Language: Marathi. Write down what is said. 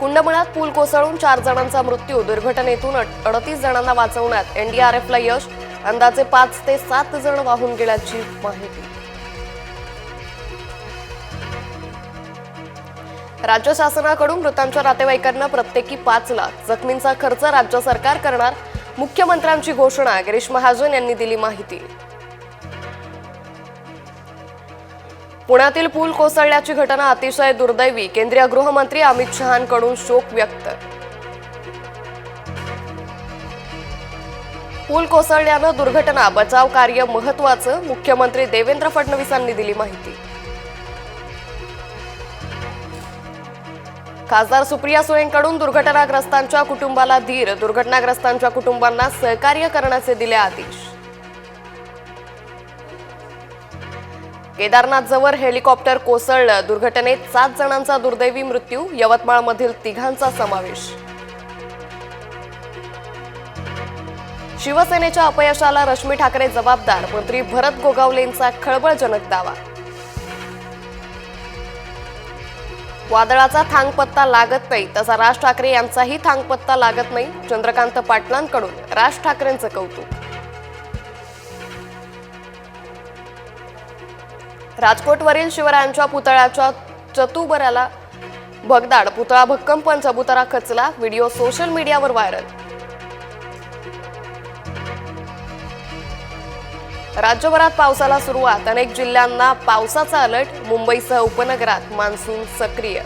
कुंडमुळात पूल कोसळून चार जणांचा मृत्यू. दुर्घटनेतून अडतीस जणांना वाचवण्यात एनडीआरएफला यश. अंदाजे पाच ते सात जण वाहून गेल्याची माहिती. राज्य शासनाकडून मृतांच्या नातेवाईकांना प्रत्येकी पाच लाख. जखमींचा खर्च राज्य सरकार करणार मुख्यमंत्र्यांची घोषणा. गिरीश महाजन यांनी दिली माहिती. पुण्यातील पूल कोसळण्याची घटना अतिशय दुर्दैवी केंद्रीय गृहमंत्री अमित शहांकडून शोक व्यक्त. पूल कोसळल्यानं दुर्घटना बचाव कार्य महत्वाचं मुख्यमंत्री देवेंद्र फडणवीसांनी दिली माहिती. खासदार सुप्रिया सुळेंकडून दुर्घटनाग्रस्तांच्या कुटुंबाला धीर दुर्घटनाग्रस्तांच्या कुटुंबांना सहकार्य करण्याचे दिले आदेश. केदारनाथ जवळ हेलिकॉप्टर कोसळलं. दुर्घटनेत सात जणांचा दुर्दैवी मृत्यू यवतमाळमधील तिघांचा समावेश. शिवसेनेच्या अपयशाला रश्मी ठाकरे जबाबदार मंत्री भरत गोगावलेंचा खळबळजनक दावा. वादळाचा थांगपत्ता लागत नाही तसा राज ठाकरे यांचाही थांगपत्ता लागत नाही चंद्रकांत पाटलांकडून. राज ठाकरेंचं कौतुक राजकोटवरील शिवरायांच्या पुतळ्याच्या चतुबऱ्याला भगदाड पुतळा भक्कम पण चबुतरा खचला व्हिडिओ सोशल मीडियावर व्हायरल. राज्यभरात पावसाला सुरुवात अनेक जिल्ह्यांना पावसाचा अलर्ट मुंबईसह उपनगरात मान्सून सक्रिय.